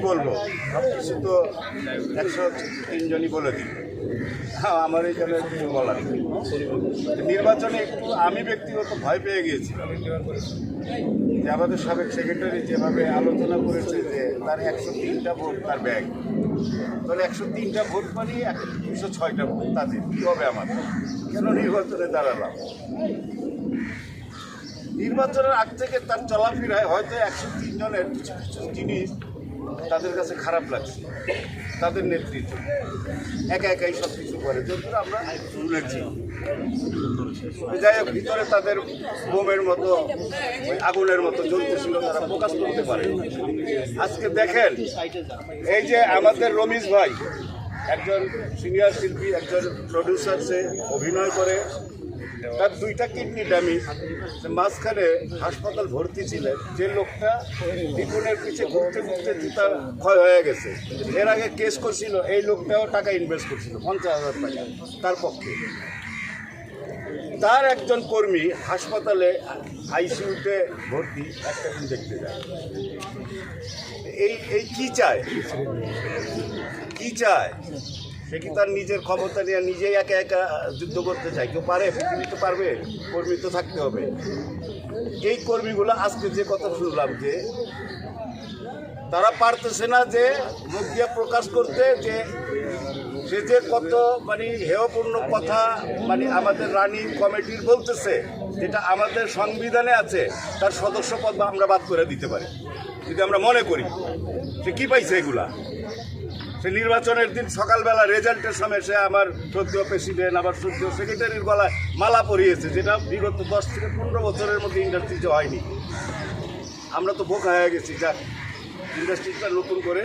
বলব? সব কিছু তো একশো তিনজনই বলে দিল হ্যাঁ আমার এখানে কিছু বলার। নির্বাচনে একটু আমি ব্যক্তিগত ভয় পেয়ে গিয়েছিলাম যে আমাদের সাবেক সেক্রেটারি যেভাবে আলোচনা করেছে যে তার একশো তিনটা ভোট তার ব্যাগ তাহলে একশো তিনটা ভোট মানে দুশো ছয়টা ভোট তাদের। কী হবে আমার? কেন নির্বাচনে দাঁড়ালাম? নির্বাচনের আগ থেকে তার চলাফেরায় হয়তো একশো তিনজনের কিছু কিছু জিনিস তাদের কাছে খারাপ লাগছে। তাদের নেতৃত্ব। একা একাই সব কিছু করে। যদিও আমরা শুনেছি। যাই হোক, ভিতরে তাদের বোমের মতো, আগুনের মতো জন্তু ছিল, তারা প্রকাশ করতে পারে আজকে দেখেন, এই যে আমাদের রমিজ ভাই একজন সিনিয়র শিল্পী, একজন প্রডিউসার সে অভিনয় করে। তার দুইটা কিডনি ড্যামেজ মাঝখানে হাসপাতাল ভর্তি ছিলেন। যে লোকটা বিপুলের পিছিয়ে ঘুরতে ঘুরতে তার ক্ষয় হয়ে গেছে। এর আগে কেস করছিল, এই লোকটাও টাকা ইনভেস্ট করছিল, পঞ্চাশ হাজার টাকা, তার পক্ষে। তার একজন কর্মী হাসপাতালে আইসিইউতে ভর্তি, একটা দিন দেখতে যায়। এই এই কি চায়? কি চায়? সে কি তার নিজের ক্ষমতা নিয়ে নিজেই একা একা যুদ্ধ করতে চায়? কেউ পারে? পৃথিবীতে পারবে, কর্মী তো থাকতে হবে। এই কর্মীগুলো আজকে যে কথা শুনলাম যে তারা পারতেছে না যে মুখ দিয়ে প্রকাশ করতে, যে সে যে কত মানে হেয়পূর্ণ কথা মানে আমাদের রানিং কমিটির বলতেছে, যেটা আমাদের সংবিধানে আছে, তার সদস্য পদ আমরা বাদ করে দিতে পারি। যদি আমরা মনে করি সে কি পাইছে এগুলা? সে নির্বাচনের দিন সকালবেলা রেজাল্টের সময় সে আমার সদ্য প্রেসিডেন্ট, আবার শ্রদ্ধেয় সেক্রেটারির গলায় মালা পরিয়েছে, যেটা বিগত দশ থেকে পনেরো বছরের মধ্যে ইন্ডাস্ট্রিতে হয়নি। আমরা তো বোকা হয়ে গেছি, যাক। ইন্ডাস্ট্রিটা নতুন করে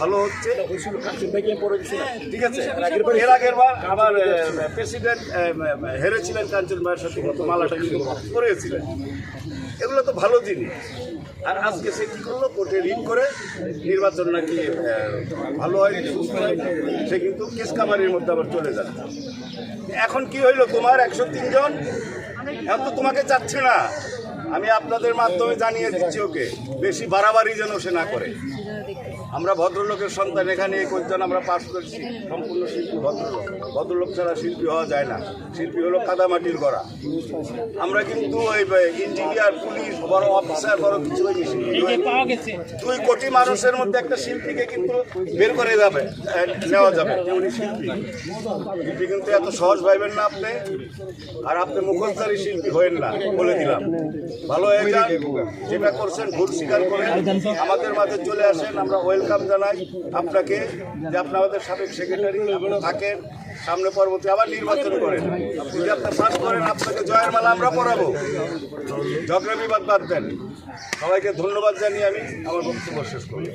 ভালো হচ্ছে। ঠিক আছে? এর আগের বার আমার প্রেসিডেন্ট হেরেছিলেন কাঞ্চন ভাইয়ের সাথে কত মালাটা কিন্তু করেছিলেন এগুলো তো ভালো জিনিস আর আজকে সে কি করল? কোর্টে রিট করে নির্বাচন নাকি ভালো হয় সুস্থ হয় সে কিন্তু কেস কামারির মধ্যে আবার চলে যাচ্ছে। এখন কি হইল তোমার? একশো তিনজন এখন তো তোমাকে চাচ্ছে না। আমি আপনাদের মাধ্যমে জানিয়ে দিচ্ছি ওকে বেশি বাড়াবাড়ি যেন সে না করে। আমরা ভদ্রলোকের সন্তান এখানে এই কোজন আমরা পাস করছি। সম্পূর্ণ শিল্পী ভদ্রলোক। ভদ্রলোক ছাড়া শিল্পী হওয়া যায় না। শিল্পী হলো কাদামাটির গড়া। আমরা কিন্তু ওই ইঞ্জিনিয়ার পুলিশ বড় অফিসার বড় কিছু ওই। দুই কোটি মানুষের মধ্যে একটা শিল্পীকে কিন্তু বের করে যাবে নেওয়া যাবে। উনি শিল্পী। শিল্পী কিন্তু এত সহজ ভাইবেন না আপনি আর আপনি মুখোশধারী শিল্পী হয়েন না বলে দিলাম। ভালো হয়ে যান যেটা করছেন ভুল স্বীকার করেন। আমাদের মাঝে চলে আসেন আমরা ওয়েলকাম জানাই আপনাকে যে আপনি আমাদের সাবেক সেক্রেটারি থাকেন, সামনে পরবর্তী আবার নির্বাচন করেন। যদি আপনি পাস করেন, আপনাকে জয়ের মালা আমরা পড়াবো ঝগড়া বিবাদ বাদ দেন। সবাইকে ধন্যবাদ জানিয়ে আমি আমার বক্তব্য শেষ করি